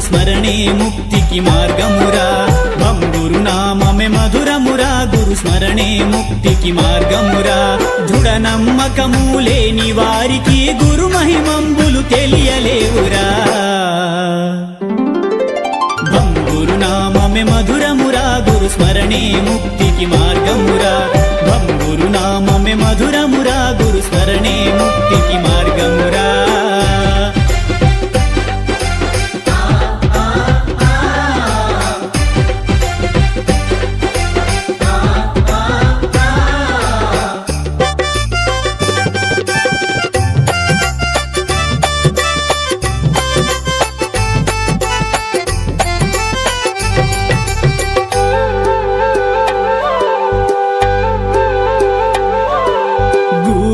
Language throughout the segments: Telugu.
స్మరణే ముక్తికి మార్గమురా. బంగురు నామమే మధురమురా గురు స్మరణే ముక్తికి మార్గమురా. దృఢ నమ్మకము లేని వారికి గురు మహిమంబులు తెలియలేవురా. భంగురు మధురమురా గురు స్మరణే ముక్తికి మార్గమురా. భంగురు నామమే మధురమురా గురు స్మరణే ముక్తికి మార్గమురా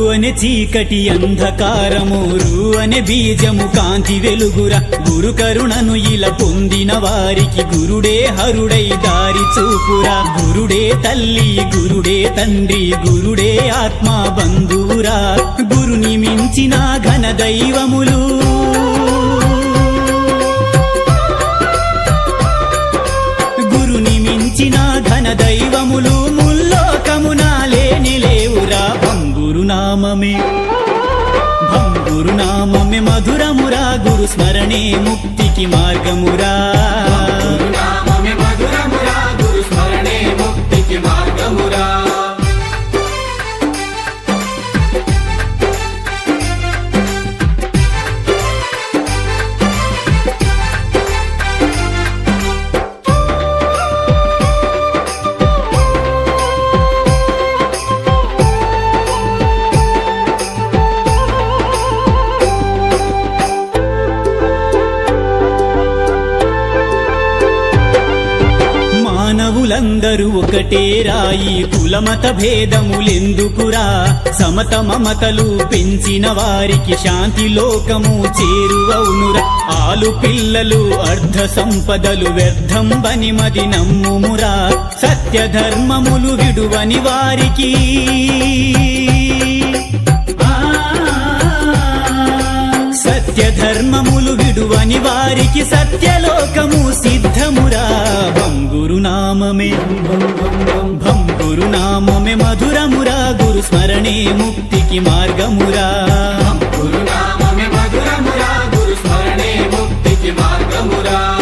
అనే చీకటి అంధకారము రు అనే బీజము కాంతి వెలుగుర. గురు కరుణను ఇలా పొందిన వారికి గురుడే హరుడై దారి చూపురా. గురుడే తల్లి గురుడే తండ్రి గురుడే ఆత్మ బంధువురా. గురుని మించిన ఘన దైవములు నామమే భంగురు నామమే మధురమురా గురు స్మరణే ముక్తికి మార్గమురా. మానవులందరూ ఒకటే రాయి. కులమత భేదములెందుకురా? సమత మమతలు పెంచిన వారికి శాంతి లోకము చేరువవునురా. ఆలు పిల్లలు అర్ధ సంపదలు వ్యర్థం బని మది నమ్ముమురా. సత్య ధర్మములు విడువని వారికి సత్య ధర్మములు విడువని వారికి సత్యలోకము సిద్ధమురా. భం గురునామే భం గురునామే మధురమురా. గురు స్మరణే ముక్తికి మార్గమురా. గురునామే మధురమురా. గురు స్మరణే ముక్తికి మార్గమురా.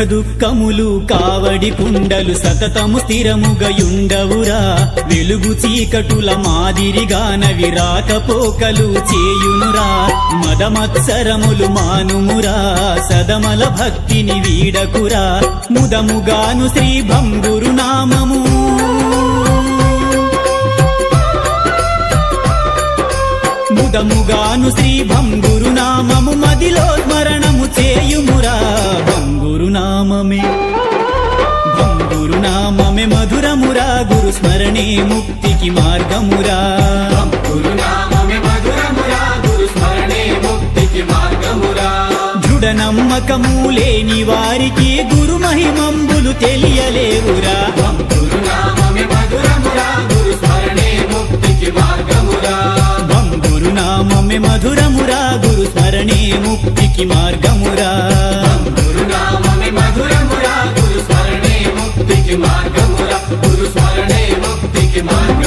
సుఖ దుఃఖములు కావడి కుండలు సతతము స్థిరముగయుండవురా. వెలుగు చీకటుల మాదిరిగానవి రాకపోకలు చేయునురా. మదమత్సరములు మానుమురా. సదమల భక్తిని వీడకురా. ముదముగాను శ్రీ భంగురు నామము. ముదముగాను శ్రీ భంగురు నామము. మదిలో స్మరణము చే స్మరణే ముక్తికి మార్గమురా. దృఢ నమ్మకము లేని వారికి గురు మహిమంబులు తెలియలేవురా. గురు నామమే మధురమురా గురు స్మరణే ముక్తికి మార్గమురా. భంగురు నామమే మధురమురా గురు స్మరణే ముక్తికి మార్గమురా. Pokemon